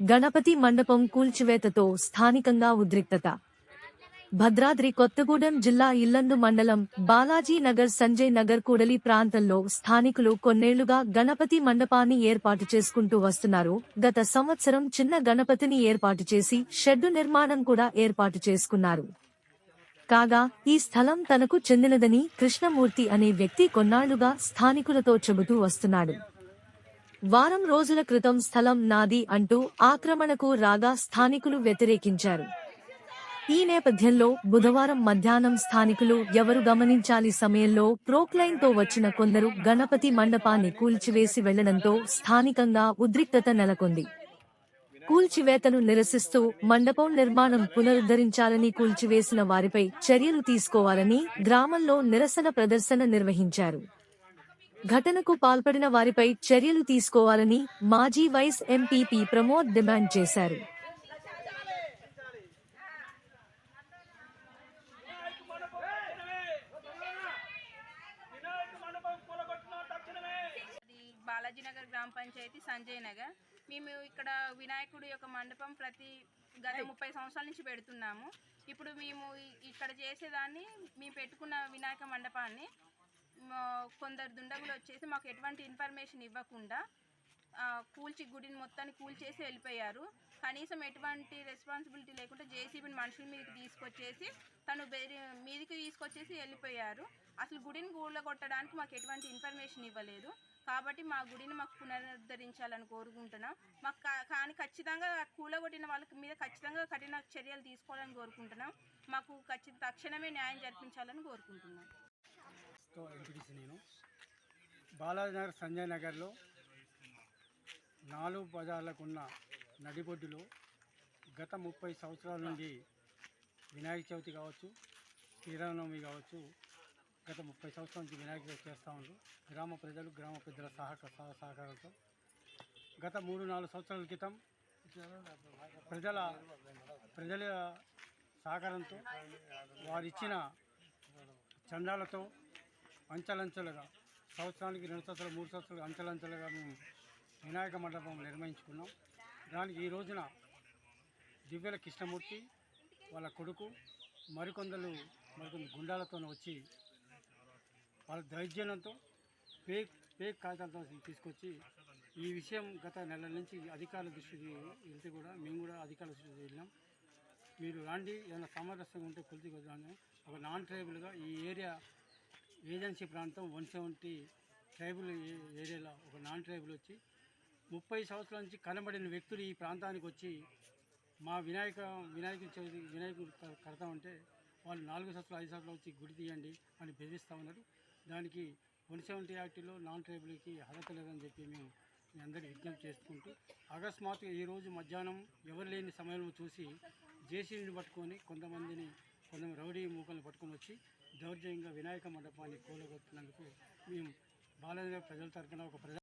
గణపతి మండపం కూల్చివేతతో స్థానికంగా ఉద్రిక్తత. భద్రాద్రి కొత్తగూడెం జిల్లా ఇల్లందు మండలం బాలాజీ నగర్ సంజయ్ నగర్ కూడలి ప్రాంతంలో స్థానికులు కొన్నేళ్ళుగా గణపతి మండపాన్ని ఏర్పాటు చేసుకుంటూ వస్తున్నారు. గత సంవత్సరం చిన్న గణపతిని ఏర్పాటు చేసి షెడ్డు నిర్మాణం కూడా ఏర్పాటు చేసుకున్నారు. కాగా ఈ స్థలం తనకు చెందినదని కృష్ణమూర్తి అనే వ్యక్తి కొన్నాళ్ళుగా స్థానికులతో చెబుతూ వస్తున్నాడు. వారం రోజుల క్రితం స్థలం నాది అంటూ ఆక్రమణకు రాగా స్థానికులు వ్యతిరేకించారు. ఈ నేపథ్యంలో బుధవారం మధ్యాహ్నం స్థానికులు ఎవరు గమనించాలి సమయంలో ప్రోక్లైన్తో వచ్చిన కొందరు గణపతి మండపాన్ని కూల్చివేసి వెళ్ళడంతో స్థానికంగా ఉద్రిక్తత నెలకొంది. కూల్చివేతను నిరసిస్తూ మండపం నిర్మాణం పునరుద్ధరించాలని కూల్చివేసిన వారిపై చర్యలు తీసుకోవాలని గ్రామంలో నిరసన ప్రదర్శన నిర్వహించారు. ఘటనకు పాల్పడిన వారిపై చర్యలు తీసుకోవాలని మాజీ వైస్ ఎంపీపీ ప్రమోద్ డిమాండ్ చేశారు. అది బాలాజీ నగర్ గ్రామ పంచాయతీ సంజయ్ నగర్. మేము ఇక్కడ వినాయకుడి యొక్క మండపం ప్రతి గత ముప్పై సంవత్సరాల నుంచి పెడుతున్నాము. ఇప్పుడు మేము ఇక్కడ చేసేదాన్ని మేము పెట్టుకున్న వినాయక మండపాన్ని కొందరు దుండగులు వచ్చేసి మాకు ఎటువంటి ఇన్ఫర్మేషన్ ఇవ్వకుండా కూల్చి గుడిని మొత్తాన్ని కూల్చేసి వెళ్ళిపోయారు. కనీసం ఎటువంటి రెస్పాన్సిబిలిటీ లేకుండా జేసీబీని మనుషుల మీదకి తీసుకొచ్చేసి తను మీదకి మీదికి తీసుకొచ్చేసి వెళ్ళిపోయారు. అసలు గుడిని కూలగొట్టడానికి మాకు ఎటువంటి ఇన్ఫర్మేషన్ ఇవ్వలేదు. కాబట్టి మా గుడిని మాకు పునరుద్ధరించాలని కోరుకుంటున్నాం. మాకు కానీ ఖచ్చితంగా కూలగొట్టిన వాళ్ళకి మీద ఖచ్చితంగా కఠిన చర్యలు తీసుకోవాలని కోరుకుంటున్నాం. మాకు ఖచ్చిత తక్షణమే న్యాయం జరిపించాలని కోరుకుంటున్నాం. తో ఎంపీటీసీ నేను. బాలాజీనగర్ సంజయ్ నగర్లో నాలుగు బజార్లకు ఉన్న నడిబొడ్డులో గత ముప్పై సంవత్సరాల నుండి వినాయక చవితి కావచ్చు శ్రీరామనవమి కావచ్చు గత ముప్పై సంవత్సరాల నుంచి వినాయక చవితి చేస్తూ ఉన్నారు గ్రామ ప్రజలు గ్రామ పెద్దల సహక సహ- సహకారంతో. గత మూడు నాలుగు సంవత్సరాల క్రితం ప్రజల ప్రజల సహకారంతో వారిచ్చిన చందాలతో అంచెలంచెలుగా సంవత్సరానికి రెండు సంవత్సరాలు మూడు సంవత్సరాలు అంచెలంచెలుగా మేము వినాయక మండపం నిర్మించుకున్నాం. దానికి ఈ రోజున దివ్యల కృష్ణమూర్తి వాళ్ళ కొడుకు మరికొందరు మరికొందరు గుండాలతో వచ్చి వాళ్ళ దౌర్జన్యంతో పేక్ పేక్ కాగితాలతో తీసుకొచ్చి ఈ విషయం గత నెల నుంచి అధికారుల దృష్టికి వెళ్తే కూడా మేము కూడా అధికారుల దృష్టికి వెళ్ళాం. మీరు రాండి ఏమైనా సామరస్యంగా ఉంటే కొలిసి వద్దాము ఒక నాన్ ట్రైబుల్గా ఈ ఏరియా ఏజెన్సీ ప్రాంతం వన్ సెవెంటీ ట్రైబుల్ ఏరియాలో ఒక నాన్ ట్రైబుల్ వచ్చి ముప్పై సంవత్సరాల నుంచి కనబడిన వ్యక్తులు ఈ ప్రాంతానికి వచ్చి మా వినాయక వినాయకుడు చవితి వినాయకుడు కడతా కడతామంటే వాళ్ళు నాలుగు సంవత్సరాలు ఐదు సంవత్సరాలు వచ్చి గుడి తీయండి అని బెదిరిస్తూ ఉన్నారు. దానికి వన్ సెవెంటీ యాక్ట్లో నాన్ ట్రైబుల్కి అర్హత లేదని చెప్పి మేము మీ అందరికీ విజ్ఞప్తి చేసుకుంటూ అకస్మాత్తుగా ఈరోజు మధ్యాహ్నం ఎవరు లేని సమయంలో చూసి జేసీబీని పట్టుకొని కొంతమందిని కొందరు రౌడీ మూకలను పట్టుకొని వచ్చి దౌర్జన్యంగా వినాయక మండపాన్ని కూలగొట్టినందుకు మేము బాలనగర్ ప్రజల తరఫున ఒక ప్రజా